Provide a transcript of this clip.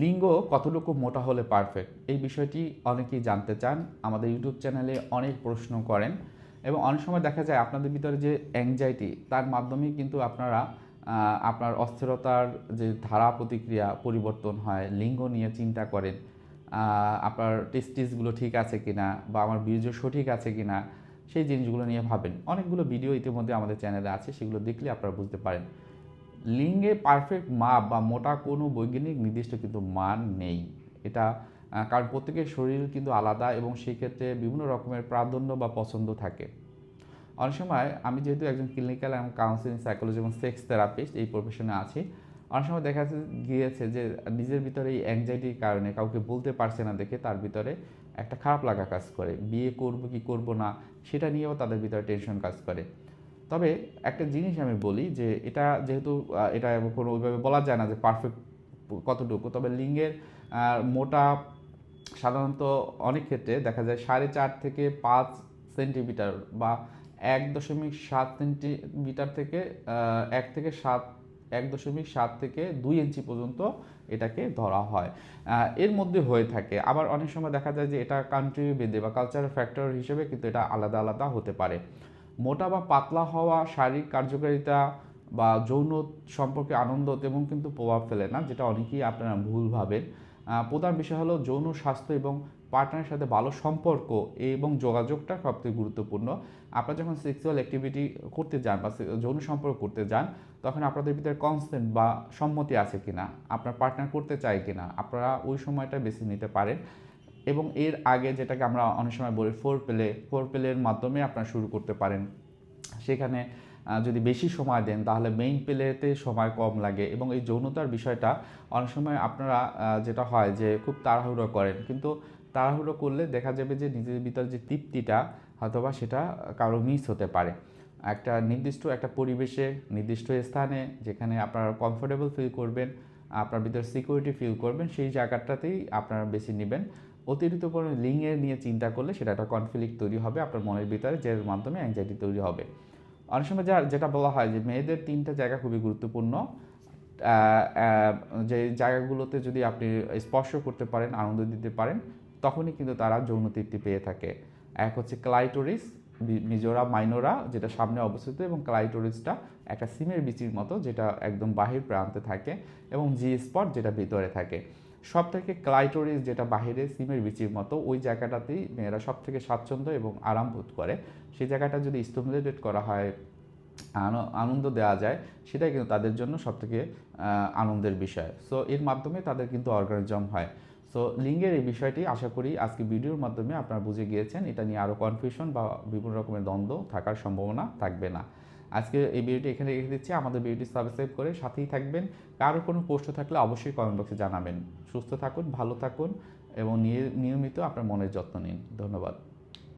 লিঙ্গ কতটুকু মোটা হলে পারফেক্ট এই বিষয়টি অনেকেই জানতে চান। আমাদের ইউটিউব চ্যানেলে অনেক প্রশ্ন করেন এবং অনেক সময় দেখা যায় আপনাদের ভিতরে যে অ্যাংজাইটি তার মাধ্যমে কিন্তু আপনারা আপনার অস্থিরতার যে ধারা প্রতিক্রিয়া পরিবর্তন হয়, লিঙ্গ নিয়ে চিন্তা করেন আপনার টেস্টিসগুলো ঠিক আছে কিনা বা আমার বীর্য সঠিক আছে কিনা, সেই জিনিসগুলো নিয়ে ভাবেন। অনেকগুলো ভিডিও ইতিমধ্যে আমাদের চ্যানেলে আছে, সেগুলো দেখলে আপনারা বুঝতে পারেন। লিঙ্গে পারফেক্ট মাপ বা মোটা কোনো বৈজ্ঞানিক নির্দিষ্ট কিন্তু মান নেই। এটা কারণ প্রত্যেকের শরীর কিন্তু আলাদা এবং সেই ক্ষেত্রে বিভিন্ন রকমের প্রাধান্য বা পছন্দ থাকে। অনেক সময় আমি যেহেতু একজন ক্লিনিক্যাল এবং কাউন্সিলিং সাইকোলজি এবং সেক্স থেরাপিস্ট এই প্রফেশনে আছি, অনেক সময় দেখা গিয়েছে যে নিজের ভিতরে এই অ্যাংজাইটির কারণে কাউকে বলতে পারছে না দেখে তার ভিতরে একটা খারাপ লাগা কাজ করে। বিয়ে করব কি করব না, সেটা নিয়েও তাদের ভিতরে টেনশন কাজ করে। তবে একটা জিনিস আমি বলি যে এটা যেহেতু এটা কোনো ওইভাবে বলা যায় না যে পারফেক্ট কতটুকু, তবে লিঙ্গের মোটা সাধারণত অনেক ক্ষেত্রে দেখা যায় সাড়ে চার থেকে পাঁচ সেন্টিমিটার বা এক দশমিক সাত সেন্টিমিটার থেকে এক থেকে সাত, এক দশমিক সাত থেকে দুই ইঞ্চি পর্যন্ত এটাকে ধরা হয়। এর মধ্যে হয়ে থাকে। আবার অনেক সময় দেখা যায় যে এটা কান্ট্রি বেঁধে বা কালচারাল ফ্যাক্টর হিসেবে কিন্তু এটা আলাদা আলাদা হতে পারে। মোটা বা পাতলা হওয়া শারীরিক কার্যকারিতা বা যৌন সম্পর্কে আনন্দ তেমন কিন্তু প্রভাব ফেলে না, যেটা অনেকেই আপনারা ভুল ভাবেন। প্রধান বিষয় হলো যৌন স্বাস্থ্য এবং পার্টনারের সাথে ভালো সম্পর্ক এবং যোগাযোগটা সবথেকে গুরুত্বপূর্ণ। আপনারা যখন সেক্সুয়াল অ্যাক্টিভিটি করতে যান বা যৌন সম্পর্ক করতে যান, তখন আপনাদের ভিতরে কনসেন্ট বা সম্মতি আছে কিনা, আপনার পার্টনার করতে চায় কিনা, আপনারা ওই সময়টা বেছে নিতে পারেন। এবং এর আগে যেটাকে আমরা অনেক সময় বলি ফোর প্লে ফোর প্লের মাধ্যমে আপনারা শুরু করতে পারেন। সেখানে যদি বেশি সময় দেন, তাহলে মেইন প্লেতে সময় কম লাগে এবং এই যৌনতার বিষয়টা অনেক সময় আপনারা যেটা হয় যে খুব তাড়াহুড়ো করেন। কিন্তু তাড়াহুড়ো করলে দেখা যাবে যে নিজের ভিতরে যে তৃপ্তিটা হয়তোবা সেটা কারও মিস হতে পারে। একটা নির্দিষ্ট একটা পরিবেশে, নির্দিষ্ট স্থানে যেখানে আপনারা কমফোর্টেবল ফিল করবেন, আপনার ভিতরে সিকিউরিটি ফিল করবেন, সেই জায়গাটাতেই আপনারা বেশি নেবেন। অতিরিক্ত পরিমাণে লিঙ্গের নিয়ে চিন্তা করলে সেটা একটা কনফ্লিক্ট তৈরি হবে, আপনার মনের ভিতরে যার মাধ্যমে অ্যাংজাইটি তৈরি হবে। অনেক সময় যা, যেটা বলা হয় যে মেয়েদের তিনটা জায়গা খুবই গুরুত্বপূর্ণ। যে জায়গাগুলোতে যদি আপনি স্পর্শ করতে পারেন, আনন্দ দিতে পারেন, তখনই কিন্তু তারা যৌন তৃপ্তি পেয়ে থাকে। এক হচ্ছে ক্লাইটোরিস মিজোরা মাইনোরা, যেটা সামনে অবস্থিত এবং ক্লাইটোরিসটা একটা সিমের বিচির মতো, যেটা একদম বাহির প্রান্তে থাকে এবং জি স্পট যেটা ভিতরে থাকে। সব থেকে ক্লাইটোরিস যেটা বাহিরে সিমের বিচির মতো, ওই জায়গাটাতেই মেয়েরা সব থেকে স্বাচ্ছন্দ্য এবং আরাম বোধ করে। সেই জায়গাটা যদি স্টিমুলেটেড করা হয়, আন- আনন্দ দেওয়া যায়, সেটাই কিন্তু তাদের জন্য সবথেকে আনন্দের বিষয়। সো এর মাধ্যমে তাদের কিন্তু অর্গানিজম হয়। সো লিঙ্গের এই বিষয়টি আশা করি আজকে ভিডিওর মাধ্যমে আপনারা বুঝে গিয়েছেন। এটা নিয়ে আরও কনফিউশন বা বিভিন্ন রকমের দ্বন্দ্ব থাকার সম্ভাবনা থাকবে না। আজকে এই ভিডিওটি এখানে রেখে দিচ্ছি। আমাদের ভিডিওটি সাবস্ক্রাইব করে সাথেই থাকবেন। কারও কোনো প্রশ্ন থাকলে অবশ্যই কমেন্ট বক্সে জানাবেন। সুস্থ থাকুন, ভালো থাকুন এবং নিয়ে- নিয়মিত আপনার মনের যত্ন নিন। ধন্যবাদ।